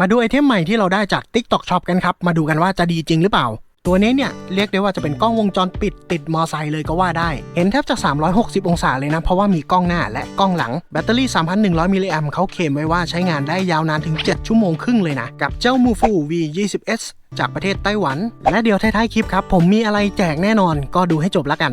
มาดูไอเทมใหม่ที่เราได้จาก TikTok Shop กันครับ มาดูกันว่าจะดีจริงหรือเปล่า ตัวนี้เนี่ยเรียกได้ว่าจะเป็นกล้องวงจรปิดติดมอไซค์เลยก็ว่าได้ เห็นแทบจะ 360 องศาเลยนะ เพราะว่ามีกล้องหน้าและกล้องหลัง แบตเตอรี่ 3,100 มิลลิแอมเขาเคลมไว้ว่าใช้งานได้ยาวนานถึง 7 ชั่วโมงครึ่งเลยนะ กับเจ้า Mufu V20s จากประเทศไต้หวัน และเดี๋ยวท้ายๆคลิปครับ ผมมีอะไรแจกแน่นอนก็ดูให้จบแล้วกัน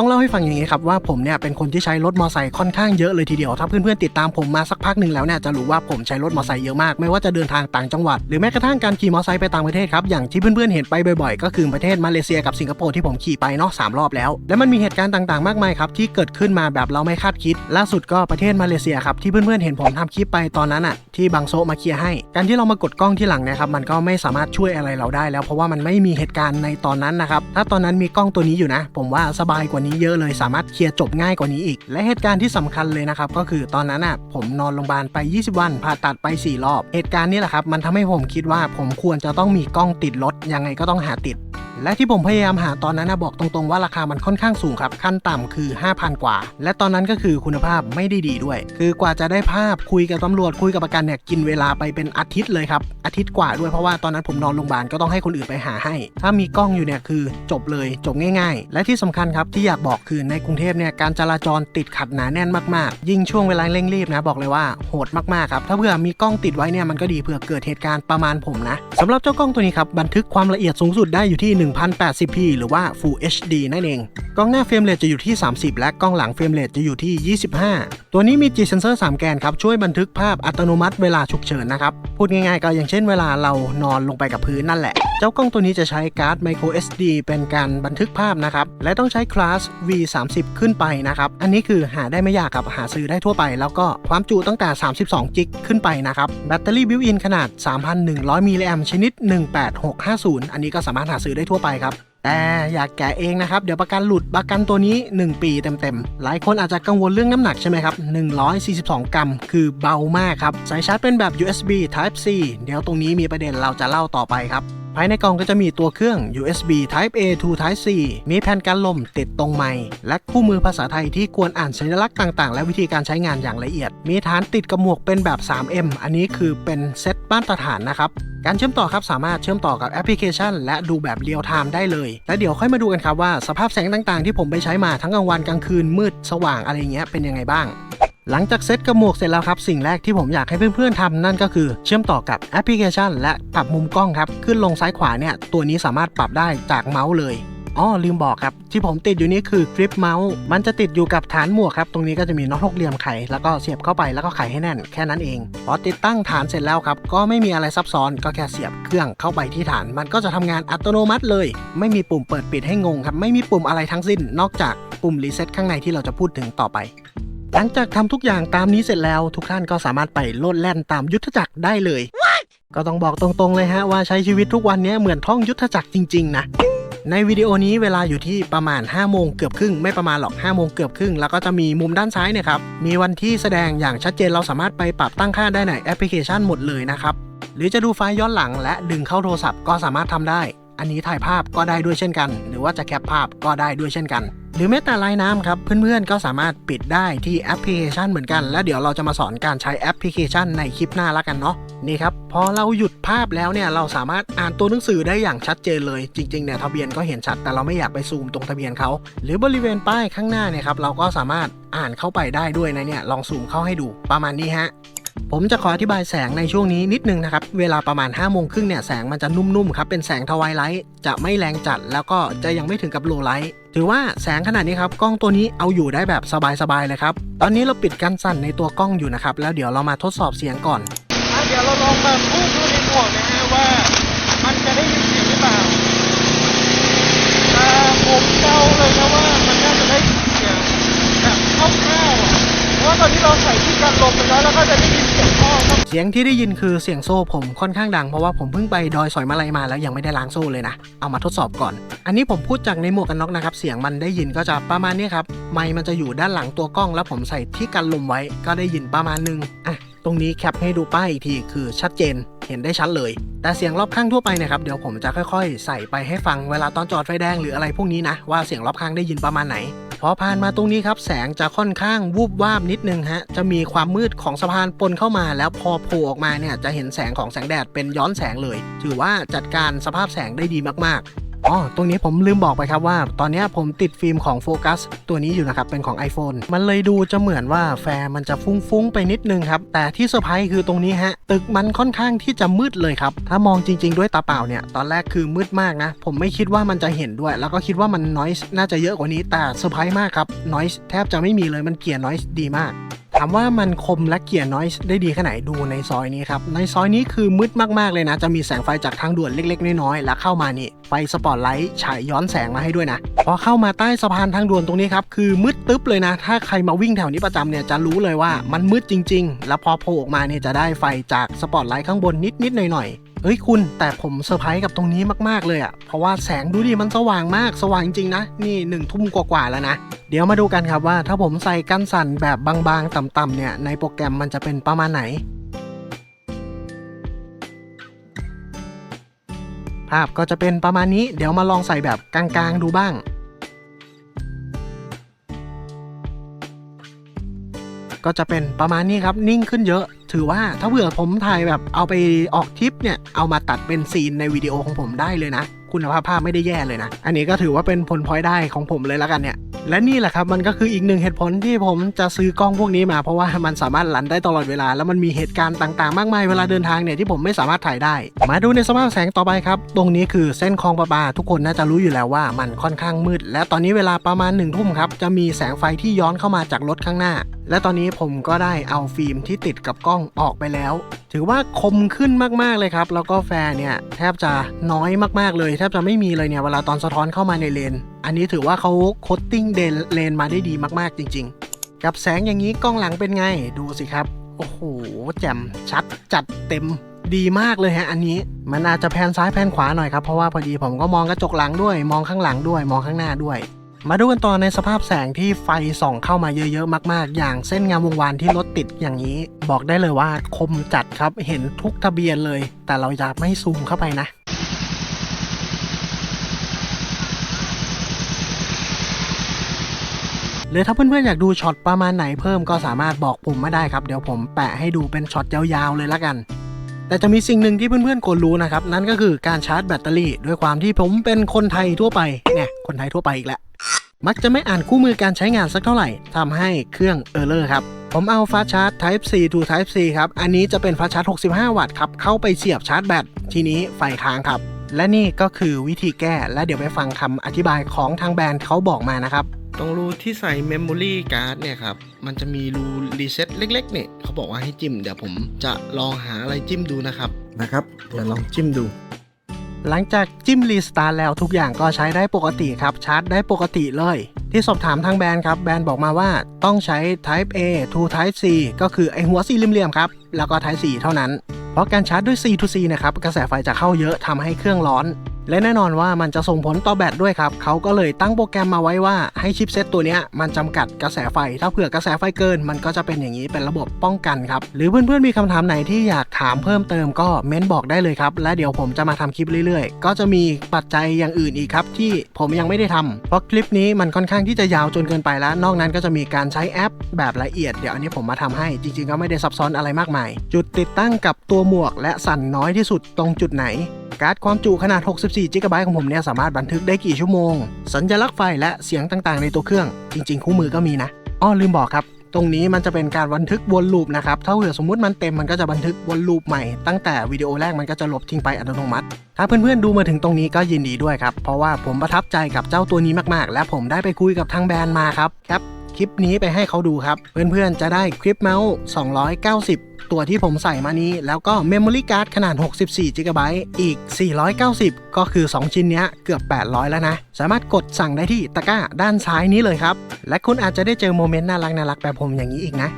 ต้องเล่าให้ฟังอย่างนี้ครับว่าผมเนี่ยเป็นคนที่ใช้รถมอไซค์ค่อนข้างเยอะเลยทีเดียวถ้าเพื่อนๆติดตามผมมาสักพักหนึ่งแล้วเนี่ยจะรู้ว่าผมใช้รถมอไซค์เยอะมากไม่ว่าจะเดินทางต่างจังหวัด หรือแม้กระทั่งการขี่มอไซค์ไปต่างประเทศครับอย่างที่เพื่อนๆเห็นไปบ่อยๆ ก็คือประเทศมาเลเซียกับสิงคโปร์ที่ผมขี่ไปเนาะสามรอบแล้วและมันมีเหตุการณ์ต่างๆมากมายครับที่เกิดขึ้นมาแบบเราไม่คาดคิด ล่าสุดก็ประเทศมาเลเซียครับที่เพื่อนๆเห็นผมทำคลิปไปตอนนั้นอะที่บางโซมาเคลียร์ให้ การที่เรามากดกล้องที่หลังเนะครับมันก็ไม่สามารถช่วยอะไรเราได้แล้ว เพราะว่ามันไม่มีเหตุการณ์ในตอนนั้นนะครับถ้าตอนนั้นมีกล้องตัวนี้อยู่นะ ผมว่าสบายกว่านี้เยอะเลยสามารถเคลียร์จบง่ายกว่านี้อีก และเหตุการณ์ที่สำคัญเลยนะครับก็คือตอนนั้นอะผมนอนโรงพยาบาลไป 20 วันผ่าตัดไป 4 รอบ เหตุการณ์นี้แหละครับมันทำให้ผมคิดว่าผมควรจะต้องมีกล้องติดรถยังไงก็ต้องหาติด และที่ผมพยายามหาตอนนั้นนะบอกตรงๆว่าราคามันค่อนข้างสูงครับ ขั้นต่ำคือ 5,000 กว่า และตอนนั้นก็คือคุณภาพไม่ได้ดีด้วย คือกว่าจะได้ภาพคุยกับตำรวจคุยกับประกันเนี่ยกินเวลาไปเป็นอาทิตย์เลยครับอาทิตย์กว่าด้วยเพราะว่าตอนนั้นผมนอนโรงพยาบาลก็ต้องให้คนอื่นไปหาให้ ถ้ามีกล้องอยู่เนี่ยคือจบเลยจบง่าย ๆ และที่สำคัญครับที่อยากบอกคือในกรุงเทพเนี่ยการจราจรติดขัดหนาแน่นมากๆ ยิ่งช่วงเวลาเร่งรีบนะบอกเลยว่าโหดมากๆครับถ้าเผื่อมีกล้องติดไว้เนี่ยมันก็ดีเผื่อเกิดเหตุการณ์ประมาณผมนะสำหรับเจ้ากล้องตัวนี้ครับบันทึกความละเอียดสูงสุดได้อยู่ที่ 1080p หรือว่า Full HD นั่นเอง กล้องหน้าเฟรมเรทจะอยู่ที่ 30 และกล้องหลังเฟรมเรทจะอยู่ที่ 25 ตัวนี้มี G sensor 3 แกนครับ ช่วยบันทึกภาพอัตโนมัติเวลาฉุกเฉินนะครับ พูดง่ายๆ ก็อย่างเช่นเวลาเรานอนลงไปกับพื้นนั่นแหละ เจ้ากล้องตัวนี้จะใช้การ์ด micro SD เป็นการบันทึกภาพนะครับ และต้องใช้คลาส V30 ขึ้นไปนะครับ อันนี้คือหาได้ไม่ยากครับหาซื้อได้ทั่วไป แล้วก็ความจุตั้งแต่ 32 จิกขึ้นไปนะครับแบตเตอรี่บิวอินขนาด 3,100มิลลิแอมชนิด 18650 อันนี้ก็สามารถหาซื้อได้ทั่วไปครับแต่อยากแกะเองนะครับ เดี๋ยวประกันหลุดประกันตัวนี้ 1 ปีเต็มๆ หลายคนอาจจะกังวลเรื่องน้ำหนักใช่ไหมครับ 142 กรัม คือเบามากครับ สายชาร์จเป็นแบบ USB Type C เดี๋ยวตรงนี้มีประเด็นเราจะเล่าต่อไปครับ ภายในกล่องก็จะมีตัวเครื่อง USB Type A to Type C มีแผ่นกันลมติดตรงไมค์และคู่มือภาษาไทยที่ควรอ่านสัญลักษณ์ต่างๆ และวิธีการใช้งานอย่างละเอียด มีฐานติดกับหมวกเป็นแบบ 3M อันนี้คือเป็นเซตมาตรฐานนะครับการเชื่อมต่อครับสามารถเชื่อมต่อกับแอปพลิเคชัน และดูแบบเรียลไทม์ได้เลย และเดี๋ยวค่อยมาดูกันครับว่าสภาพแสงต่างๆ ที่ผมไปใช้มาทั้งกลางวันกลางคืนมืดสว่างอะไรเงี้ยเป็นยังไงบ้าง หลังจากเซตกับหมวกเสร็จแล้วครับ สิ่งแรกที่ผมอยากให้เพื่อนๆทำนั่นก็คือเชื่อมต่อกับแอปพลิเคชัน และปรับมุมกล้องครับ ขึ้นลงซ้ายขวาเนี่ยตัวนี้สามารถปรับได้จากเมาส์เลยอ๋อลืมบอกครับ ที่ผมติดอยู่นี่คือกริปเมาส์มันจะติดอยู่กับฐานหมวกครับ ตรงนี้ก็จะมีน็อตหกเหลี่ยมไข แล้วก็เสียบเข้าไปแล้วก็ไขให้แน่นแค่นั้นเอง พอติดตั้งฐานเสร็จแล้วครับ ก็ไม่มีอะไรซับซ้อนก็แค่เสียบเครื่องเข้าไปที่ฐาน มันก็จะทำงานอัตโนมัติเลย ไม่มีปุ่มเปิดปิดให้งงครับ ไม่มีปุ่มอะไรทั้งสิ้น นอกจากปุ่มรีเซ็ตข้างในที่เราจะพูดถึงต่อไป หลังจากทำทุกอย่างตามนี้เสร็จแล้ว ทุกท่านก็สามารถไปโลดแล่นตามยุทธจักรได้เลย ก็ต้องบอกตรงๆเลยฮะว่าใช้ชีวิตทุกวันนี้เหมือนท่องยุทธจักรจริง ๆ นะในวิดีโอนี้เวลาอยู่ที่ประมาณ 5 โมงเกือบครึ่ง ไม่ประมาณหรอก 5 โมงเกือบครึ่ง แล้วก็จะมีมุมด้านซ้ายเนี่ยครับ มีวันที่แสดงอย่างชัดเจนเราสามารถไปปรับตั้งค่าได้ในแอปพลิเคชันหมดเลยนะครับ หรือจะดูไฟล์ย้อนหลังและดึงเข้าโทรศัพท์ก็สามารถทำได้ อันนี้ถ่ายภาพก็ได้ด้วยเช่นกัน หรือว่าจะแคปภาพก็ได้ด้วยเช่นกัน หรือแม้แต่ลายน้ำครับ เพื่อนๆก็สามารถปิดได้ที่แอปพลิเคชันเหมือนกัน แล้วเดี๋ยวเราจะมาสอนการใช้แอปพลิเคชันในคลิปหน้าละกันเนาะนี่ครับพอเราหยุดภาพแล้วเนี่ยเราสามารถอ่านตัวหนังสือได้อย่างชัดเจนเลย จริงๆเนี่ยทะเบียนก็เห็นชัด แต่เราไม่อยากไปซูมตรงทะเบียนเขาหรือบริเวณป้ายข้างหน้าเนี่ยครับเราก็สามารถอ่านเข้าไปได้ด้วยนะเนี่ยลองซูมเข้าให้ดูประมาณนี้ฮะ ผมจะขออธิบายแสงในช่วงนี้นิดนึงนะครับ เวลาประมาณ5้าโมงครึ่งเนี่ยแสงมันจะนุ่มๆครับเป็นแสงทวายไลท์จะไม่แรงจัดแล้วก็จะยังไม่ถึงกับโลไลท์ถือว่าแสงขนาดนี้ครับกล้องตัวนี้เอาอยู่ได้แบบสบายๆเลยครับ ตอนนี้เราปิดกันสั่นในตัวกล้องอยู่นะครับ แล้วเดี๋ยวเรามาทดสอบเสียงก่อนเดี๋ยวเราลองมาพูดดู เสียงที่ได้ยินคือเสียงโซ่ผมค่อนข้างดังเพราะว่าผมเพิ่งไปดอยสอยมาลัยมาแล้วยังไม่ได้ล้างโซ่เลยนะ เอามาทดสอบก่อน อันนี้ผมพูดจากในหมวกกันน็อกนะครับ เสียงมันได้ยินก็จะประมาณนี้ครับ ไมค์มันจะอยู่ด้านหลังตัวกล้อง แล้วผมใส่ที่กันลมไว้ก็ได้ยินประมาณนึงอะตรงนี้แคปให้ดูป้ายอีกทีคือชัดเจนเห็นได้ชัดเลย แต่เสียงรอบข้างทั่วไปนะครับ เดี๋ยวผมจะค่อยๆ ใส่ไปให้ฟังเวลาตอนจอดไฟแดงหรืออะไรพวกนี้นะว่าเสียงรอบข้างได้ยินประมาณไหน พอผ่านมาตรงนี้ครับ แสงจะค่อนข้างวูบวาบนิดนึงฮะจะมีความมืดของสะพานปนเข้ามา แล้วพอโผล่ออกมาเนี่ยจะเห็นแสงของแสงแดดเป็นย้อนแสงเลย ถือว่าจัดการสภาพแสงได้ดีมากๆ อ๋อ ตรงนี้ผมลืมบอกไปครับว่า ตอนนี้ผมติดฟิล์มของโฟกัสตัวนี้อยู่นะครับ เป็นของ iPhone มันเลยดูจะเหมือนว่าแฟร์มันจะฟุ้งๆ ไปนิดนึงครับ แต่ที่เซอร์ไพรส์คือตรงนี้ฮะ ตึกมันค่อนข้างที่จะมืดเลยครับ ถ้ามองจริง ๆ ด้วยตาเปล่าเนี่ย ตอนแรกคือมืดมากนะ ผมไม่คิดว่ามันจะเห็นด้วย แล้วก็คิดว่ามันน i ย e น่าจะเยอะกว่านี้ แต่เซอร์ไพรส์มากครับน i ย e แทบจะไม่มีเลย มันเกลี่ยน i ย e ดีมาก ถามว่ามันคมและเกียร์น้อยได้ดีแค่ไหนดูในซอยนี้ครับ ในซอยนี้คือมืดมากๆเลยนะ จะมีแสงไฟจากทางด่วนเล็กๆ น้อยๆ แล้วเข้ามานี่ไฟสปอตไลท์ฉายย้อนแสงมาให้ด้วยนะ พอเข้ามาใต้สะพานทางด่วนตรงนี้ครับ คือมืดตึ๊บเลยนะ ถ้าใครมาวิ่งแถวนี้ประจำเนี่ยจะรู้เลยว่ามันมืดจริง ๆ แล้วพอโผล่ออกมาเนี่ยจะได้ไฟจากสปอตไลท์ข้างบนนิดๆหน่อยๆ เฮ้ยคุณแต่ผมเซอร์ไพรส์กับตรงนี้มากๆเลยอะ่ะ เพราะว่าแสงดูดิมันสว่างมากสว่างจริงๆนะ นี่หนึ่งทุ่มกว่าๆแล้วนะ เดี๋ยวมาดูกันครับว่าถ้าผมใส่กันสั่นแบบบางๆต่ำๆเนี่ย ในโปรแกรมมันจะเป็นประมาณไหน ภาพก็จะเป็นประมาณนี้ เดี๋ยวมาลองใส่แบบกลางๆดูบ้าง ก็จะเป็นประมาณนี้ครับนิ่งขึ้นเยอะ ถือว่าถ้าเผื่อผมถ่ายแบบเอาไปออกทริปเนี่ยเอามาตัดเป็นซีนในวิดีโอของผมได้เลยนะ คุณภาพภาพไม่ได้แย่เลยนะ อันนี้ก็ถือว่าเป็นผลพลอยได้ของผมเลยล้วกันเนี่ย และนี่แหละครับมันก็คืออีกหนึ่งเหตุผลที่ผมจะซื้อกล้องพวกนี้มา เพราะว่ามันสามารถรันได้ตลอดเวลา แล้วมันมีเหตุการณ์ต่างๆ มากมายเวลาเดินทางเนี่ยที่ผมไม่สามารถถ่ายได้ มาดูในสภาพแสงต่อไปครับ ตรงนี้คือเส้นคลองประปา ทุกคนน่าจะรู้อยู่แล้วว่ามันค่อนข้างมืด และตอนนี้เวลาประมาณหนึ่งทุ่มครับจะมีแสงไฟที่ย้อนเข้ามาจากรถข้างหน้า และตอนนี้ผมก็ได้เอาฟิล์มที่ติดกับกล้องออกไปแล้ว ถือว่าคมขึ้นมากๆเลยครับแล้วก็แฟร์เนี่ยแทบจะน้อยมากๆเลยแทบจะไม่มีเลยเนี่ยเวลาตอนสะท้อนเข้ามาในเลน อันนี้ถือว่าเขาโคตติ้งเดนเลนมาได้ดีมากๆจริง ๆ กับแสงอย่างนี้กล้องหลังเป็นไงดูสิครับ โอ้โหแจ่มชัดจัดเต็มดีมากเลยฮะอันนี้มันอาจจะแพนซ้ายแพนขวาหน่อยครับเพราะว่าพอดีผมก็มองกระจกหลังด้วย มองข้างหลังด้วย มองข้างหน้าด้วย มาดูกันต่อในสภาพแสงที่ไฟส่องเข้ามาเยอะๆมาก ๆ อย่างเส้นงามวงวานที่รถติดอย่างนี้ บอกได้เลยว่าคมจัดครับเห็นทุกทะเบียนเลย แต่เราจะไม่ซูมเข้าไปนะ หรือถ้าเพื่อนๆอยากดูช็อตประมาณไหนเพิ่มก็สามารถบอกผมมาได้ครับ เดี๋ยวผมแปะให้ดูเป็นช็อตยาวๆเลยละกัน แต่จะมีสิ่งหนึ่งที่เพื่อนๆควรรู้นะครับ นั่นก็คือการชาร์จแบตเตอรี่ ด้วยความที่ผมเป็นคนไทยทั่วไปเนี่ยคนไทยทั่วไปอีกแล้วมักจะไม่อ่านคู่มือการใช้งานสักเท่าไหร่ทำให้เครื่องเออร์เลอร์ครับผมเอาฟาสชาร์จ Type C to Type C ครับ อันนี้จะเป็นฟาสชาร์จ 65 วัตต์ครับ เข้าไปเสียบชาร์จแบต ทีนี้ไฟค้างครับ และนี่ก็คือวิธีแก้และเดี๋ยวไปฟังคำอธิบายของทางแบรนด์เขาบอกมานะครับ ตรงรูที่ใส่เมมโมรี่การ์ดเนี่ยครับ มันจะมีรูรีเซ็ตเล็กๆเนี่ยเขาบอกว่าให้จิ้ม เดี๋ยวผมจะลองหาอะไรจิ้มดูนะครับนะครับเดี๋ยวลองจิ้มดู หลังจากจิ้มรีสตาร์ทแล้วทุกอย่างก็ใช้ได้ปกติครับชาร์จได้ปกติเลย ที่สอบถามทางแบรนด์ครับแบรนด์บอกมาว่าต้องใช้ Type A to Type C ก็คือไอหัวสี่เหลี่ยมๆครับแล้วก็ Type C เท่านั้น เพราะการชาร์จด้วย C to C นะครับกระแสไฟจะเข้าเยอะทำให้เครื่องร้อน และแน่นอนว่ามันจะส่งผลต่อแบตด้วยครับ เขาก็เลยตั้งโปรแกรมมาไว้ว่าให้ชิปเซตตัวนี้มันจำกัดกระแสไฟ ถ้าเผื่อกระแสไฟเกิน มันก็จะเป็นอย่างนี้เป็นระบบป้องกันครับ หรือเพื่อนๆมีคำถามไหนที่อยากถามเพิ่มเติมก็เม้นบอกได้เลยครับ และเดี๋ยวผมจะมาทำคลิปเรื่อยๆ ก็จะมีปัจจัยอย่างอื่นอีกครับที่ผมยังไม่ได้ทำเพราะคลิปนี้มันค่อนข้างที่จะยาวจนเกินไปแล้ว นอกนั้นก็จะมีการใช้แอปแบบละเอียดเดี๋ยวอันนี้ผมมาทำให้จริงๆก็ไม่ได้ซับซ้อนอะไรมากมาย จุดติดตั้งกับตัวหมวกและสั่นน้อยที่สุดตรงจุดไหนการ์ดความจุขนาด 64 g b ของผมเนี่ยสามารถบันทึกได้กี่ชั่วโมง สัญลักษณ์ไฟและเสียงต่างๆ ในตัวเครื่อง จริง ๆ คู่มือก็มีนะ อ้อลืมบอกครับ ตรงนี้มันจะเป็นการบันทึกวนลูปนะครับ ถ้าเผื่อสมมุติมันเต็มมันก็จะบันทึกวนลูปใหม่ ตั้งแต่วิดีโอแรกมันก็จะลบทิ้งไปอัตโนมัติ ถ้าเพื่อนๆดูมาถึงตรงนี้ก็ยินดีด้วยครับ เพราะว่าผมประทับใจกับเจ้าตัวนี้มากๆ และผมได้ไปคุยกับทางแบรนด์มาครับครับ คลิปนี้ไปให้เขาดูครับ เพื่อนๆจะได้คลิปเมาส์ 290 ตัวที่ผมใส่มานี้ แล้วก็เมมโมรี่การ์ดขนาด 64 g b อีก 490 ก็คือ 2 ชิ้นเนี้ยเกือบ 800 แล้วนะ สามารถกดสั่งได้ที่ตะกร้าด้านซ้ายนี้เลยครับ และคุณอาจจะได้เจอโมเมนต์น่ารักน่ารักแบบผมอย่างนี้อีกนะ